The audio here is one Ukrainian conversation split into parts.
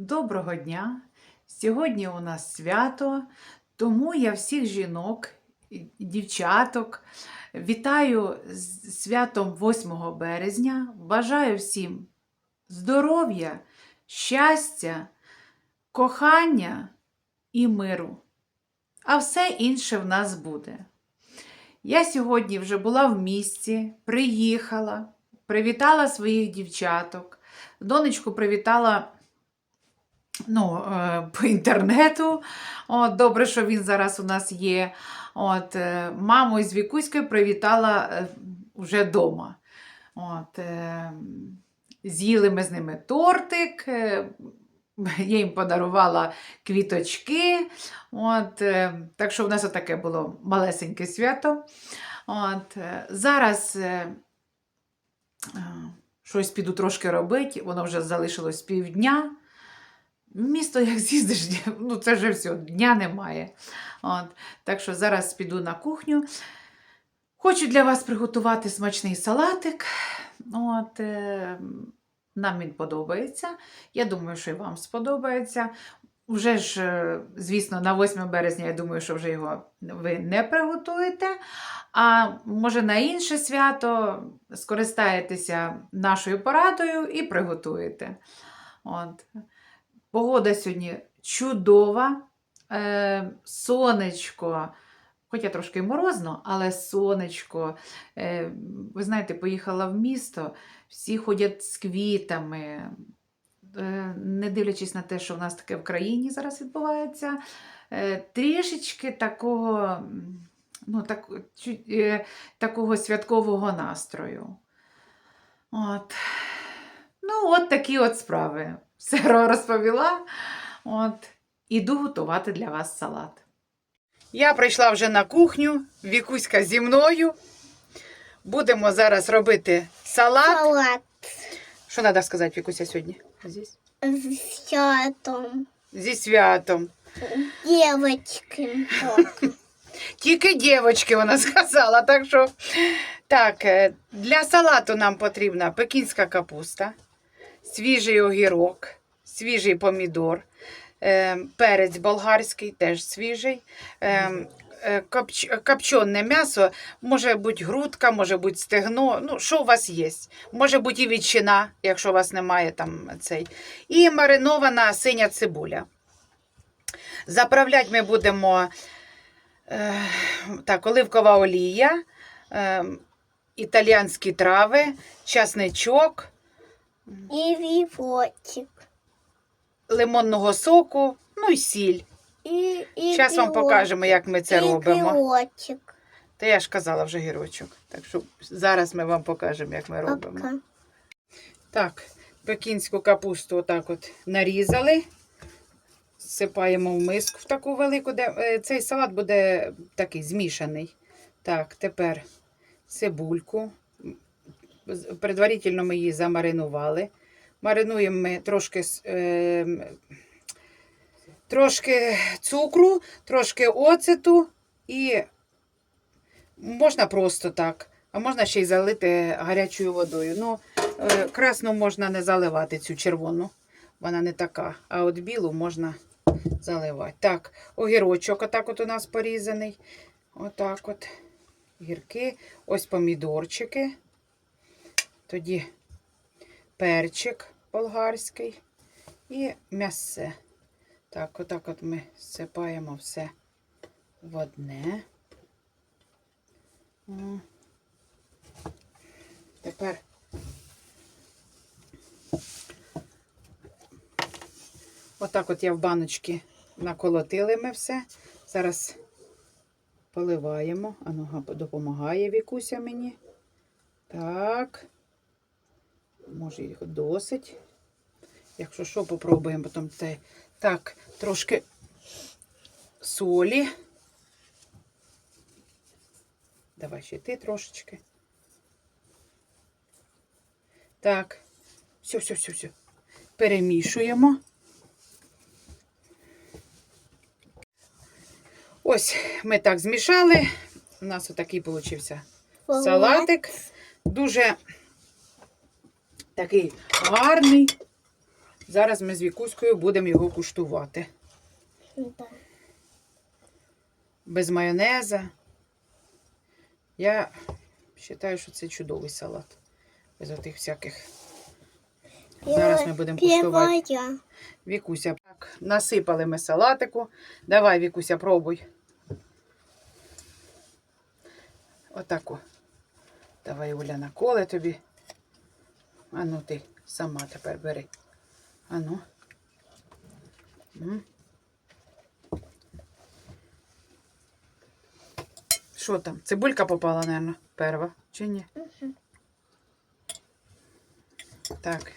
Доброго дня! Сьогодні у нас свято, тому я всіх жінок дівчаток вітаю з святом 8 березня. Бажаю всім здоров'я, щастя, кохання і миру. А все інше в нас буде. Я сьогодні вже була в місті, приїхала, привітала своїх дівчаток, донечку привітала ну, е, по інтернету. От, добре, що він зараз у нас є. От, е, маму із Вікуською привітала е, вже вдома. От, з'їли ми з ними тортик. Я їм подарувала квіточки. От, так що в нас таке було малесеньке свято. От, зараз щось піду трошки робити, воно вже залишилось півдня. Місто, як з'їздиш, ну це вже все, дня немає. От, так що зараз піду на кухню. Хочу для вас приготувати смачний салатик. От, е, нам він подобається. Я думаю, що і вам сподобається. Вже ж, е, звісно, на 8 березня, я думаю, що вже його ви не приготуєте. А може на інше свято скористаєтеся нашою порадою і приготуєте. От. Погода сьогодні чудова, е, сонечко, хоча трошки морозно, але сонечко. Е, ви знаєте, поїхала в місто, всі ходять з квітами. Е, не дивлячись на те, що в нас таке в країні зараз відбувається, е, трішечки такого, ну, так, е, такого святкового настрою. От. Ну, от такі от справи. Все розповіла. От. Іду готувати для вас салат. Я прийшла вже на кухню, Вікуська зі мною. Будемо зараз робити салат. Салат Що треба сказати, Вікуся, сьогодні? Здесь? з святом. Зі святом. Девочки. Тільки дівчатки, вона сказала. Так що, так, е, для салату нам потрібна пекінська капуста, свіжий огірок, свіжий помідор, е, перець болгарський, теж свіжий. е, е, копч- Копчене м'ясо, може бути грудка, може бути стегно, ну, що у вас є. Може бути і ветчина, якщо у вас немає там цей. І маринована синя цибуля. Заправляти ми будемо Е, Так, оливкова олія, е, італіянські трави, часничок, І вівотик. лимонного соку, ну і сіль. І, і Зараз вам покажемо, як ми це і робимо. пілотик. Та я ж казала вже гірочок. Так що зараз ми вам покажемо, як ми робимо. Пока. Так, пекінську капусту отак от нарізали. Сипаємо в миску в таку велику, де е, цей салат буде такий змішаний. Так, тепер цибульку. Предварительно ми її замаринували. Маринуємо ми трошки, е, трошки цукру, трошки оцету і можна просто так, а можна ще й залити гарячою водою. Ну, Е, Красну можна не заливати цю червону, вона не така. А от білу можна заливати. Так, огірочок отак от у нас порізаний. Отак от. Гірки. Ось помідорчики. Тоді перчик болгарський і м'ясе. Так, отак от ми сипаємо все в одне. Тепер Отак от я в баночки наколотили ми все. Зараз поливаємо. А нога допомагає Вікуся мені. Так. Може, їх досить. Якщо що, попробуємо потім це. Так, трошки солі. Давай ще ти трошечки. Так. Все, все, все, все. Перемішуємо. Ось ми так змішали. У нас отакий получився салатик. Дуже такий гарний. Зараз ми з Вікуською будемо його куштувати. Без майонеза. Я вважаю, що це чудовий салат. Без отих всяких. Зараз ми будемо куштувати. Вікуся, так, насипали ми салатику. Давай, Вікуся, пробуй. Отаку. Давай, Оля, наколе тобі. А ну ти сама тепер бери. А ну. Що там? Цибулька попала, мабуть, перша, чи ні? Так.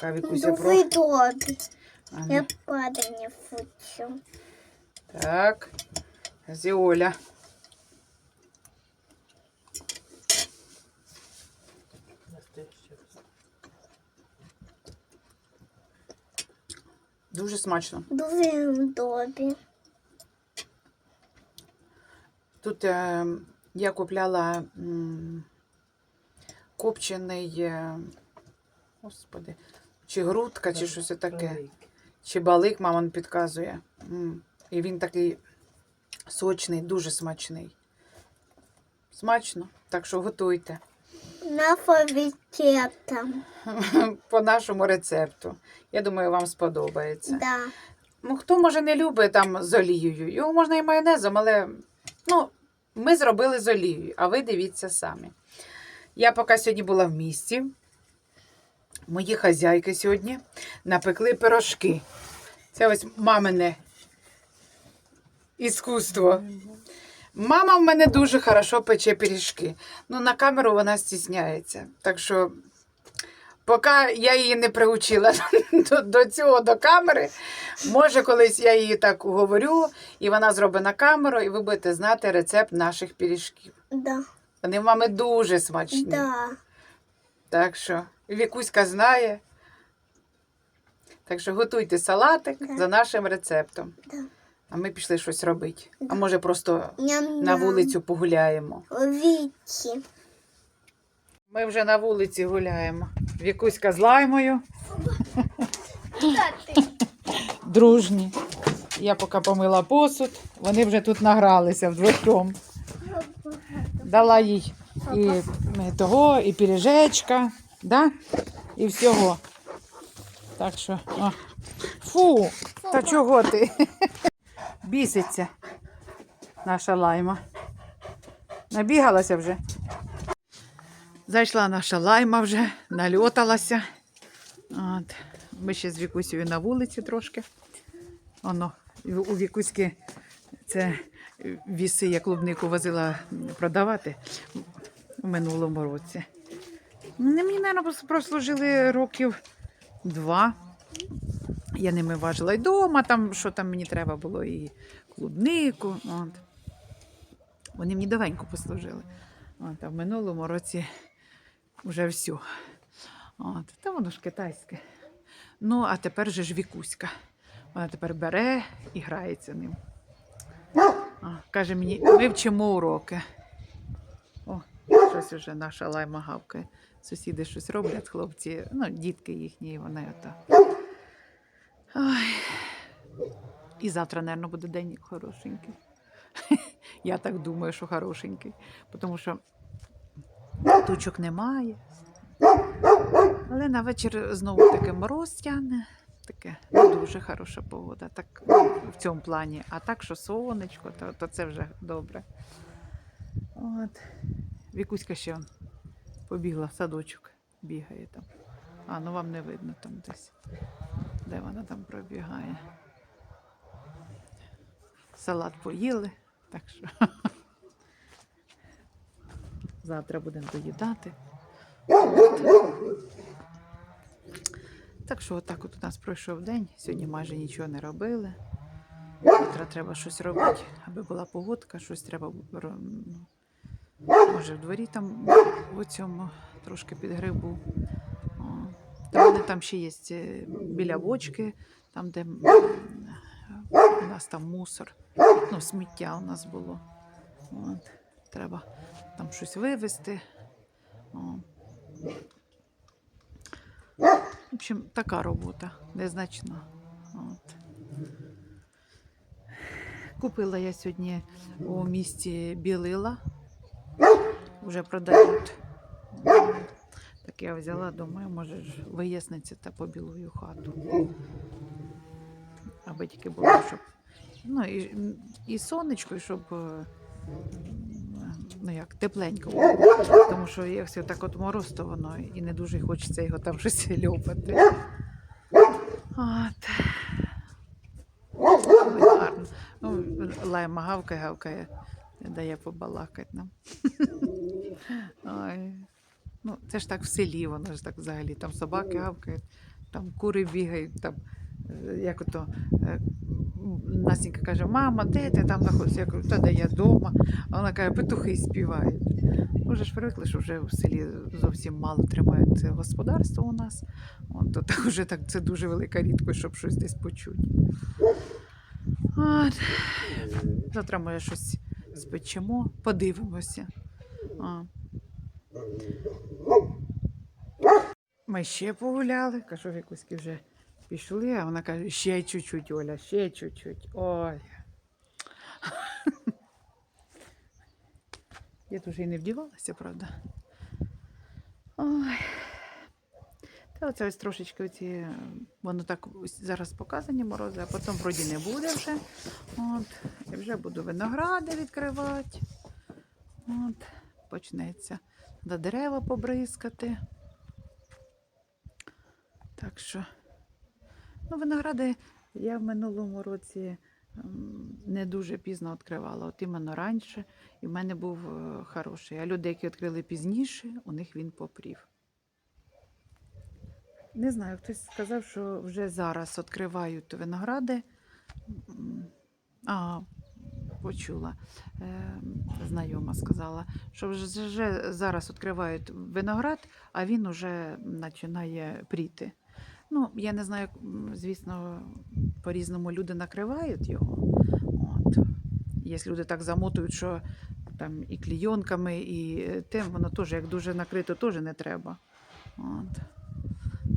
Поки Вікуся про... Ну. Я падаю хочу. Так, Зіоля. Дуже смачно. Дуже добре. Тут е, я купляла м, копчений, е, господи, чи грудка, чи щось таке. Чи балик, мама підказує. М, І він такий сочний, дуже смачний. Смачно, так що готуйте На по нашому рецепту. Я думаю, вам сподобається. Да. Ну, хто може не любить там з олією? Його можна і майонезом, але ну, ми зробили з олією, а ви дивіться самі. Я поки сьогодні була в місті. Мої хазяйки сьогодні напекли пирожки. Це ось мамине іскусство. Мама в мене дуже хорошо пече пиріжки. Ну, на камеру вона стісняється. Так що, поки я її не приучила до, до цього до камери, може, колись я її так уговорю, і вона зробить на камеру, і ви будете знати рецепт наших пиріжків. Да. Вони в мами дуже смачні. Да. Так що Вікуська знає. Так що готуйте салатик Да. за нашим рецептом. Да. А ми пішли щось робити. А може просто на вулицю погуляємо. Віки. Ми вже на вулиці гуляємо. Вікуська з лаймою. Дружні. Я поки помила посуд, вони вже тут награлися вдвохом. Дала їй і того, і пиріжечка, да? і всього. Так що. О. Фу, та чого ти? Біситься наша лайма. Набігалася вже. Зайшла наша лайма вже, нальоталася. От. Ми ще з Вікусею на вулиці трошки. Воно, у Вікуськи це віси, я клубнику возила продавати у минулому році. Мені, мабуть, прослужили років два. Я ними важила й вдома, там, що там мені треба було, і клубнику. От. Вони мені довенько послужили. От, а в минулому році вже все. От, та воно ж китайське. Ну, а тепер же ж вікуська. Вона тепер бере і грається ним. А, каже мені, ми вчимо уроки. О, щось уже наша лайма гавкає. Сусіди щось роблять, хлопці, ну, дітки їхні, вони ото. Ой. І завтра, мабуть, буде день хорошенький. Я так думаю, що хорошенький. Тому що тучок немає. Але на вечір знову таки мороз тягне. Таке дуже хороша погода. Так в цьому плані. А так, що сонечко, то, то це вже добре. От. Вікуська ще побігла в садочок, бігає там. А, ну вам не видно там десь. Де вона там пробігає. Салат поїли, так що завтра будемо доїдати. Так що отак от у нас пройшов день. Сьогодні майже нічого не робили. Завтра треба щось робити, аби була погодка, щось треба може в дворі там у цьому трошки Та вони там ще є е, біля бочки, там, де у нас там мусор, ну, сміття у нас було. От, треба там щось вивезти. О. общем, така робота незначна. От. Купила я сьогодні у місті білила. Вже продають. Так я взяла, думаю, може ж виясниться та побілую хату. Аби тільки було, щоб. Ну, і, і сонечко, щоб ну як, тепленько було. Тому що якщо так от мороз, то воно і не дуже хочеться його там щось льопати. От. Гарно. Ну, лайма гавкає, гавкає, дає побалакати нам. Ой. Ну, це ж так в селі, воно ж так взагалі. Там собаки гавкають, там кури бігають, там е, як ото е, Настенька каже, мама, де ти там знаходишся? Я кажу, та де я вдома. А вона каже, петухи співають. Може ж привикли, що вже в селі зовсім мало тримають це господарство у нас. От, то так вже так це дуже велика рідкость, щоб щось десь почути. От. Завтра може щось спечемо, подивимося. А. Ми ще погуляли, кажу, Вікуськи вже пішли, а вона каже, ще чуть-чуть, Оля, ще чуть-чуть. Ой. Я дуже і не вдівалася, правда. Ой. Та оце ось трошечки оці, воно так зараз показані морози, а потім вроді не буде вже. От. І вже буду виногради відкривати. От. Почнеться. До дерева побризкати. Так що, ну, виногради я в минулому році не дуже пізно відкривала, от іменно раніше, і в мене був е, хороший. А люди, які відкрили пізніше, у них він попрів. Не знаю, хтось сказав, що вже зараз відкривають виногради. А, почула. Е, знайома сказала, що вже, вже зараз відкривають виноград, а він уже починає пріти. Ну, я не знаю, звісно, по-різному люди накривають його. От. Є люди так замотують, що там і клійонками, і е, тим, воно теж, як дуже накрито, теж не треба. От.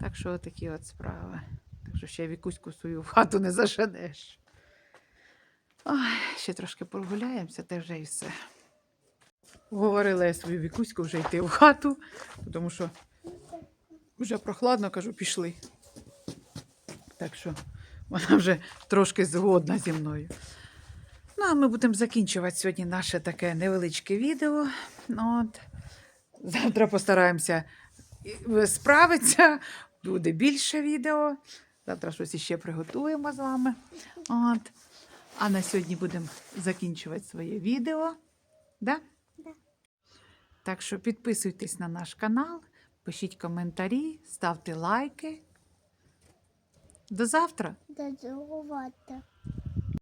Так що такі от справи. Так що ще вікуську свою в хату не заженеш. Ой, ще трошки прогуляємося, та вже і все. Говорила я свою вікуську вже йти в хату, тому що вже прохладно, кажу, пішли. Так що вона вже трошки згодна зі мною. Ну, а ми будемо закінчувати сьогодні наше таке невеличке відео. От. Завтра постараємося справитися, буде більше відео. Завтра щось іще приготуємо з вами. От. А на сьогодні будемо закінчувати своє відео. Да? Да. Так що підписуйтесь на наш канал, пишіть коментарі, ставте лайки. До завтра! До золота.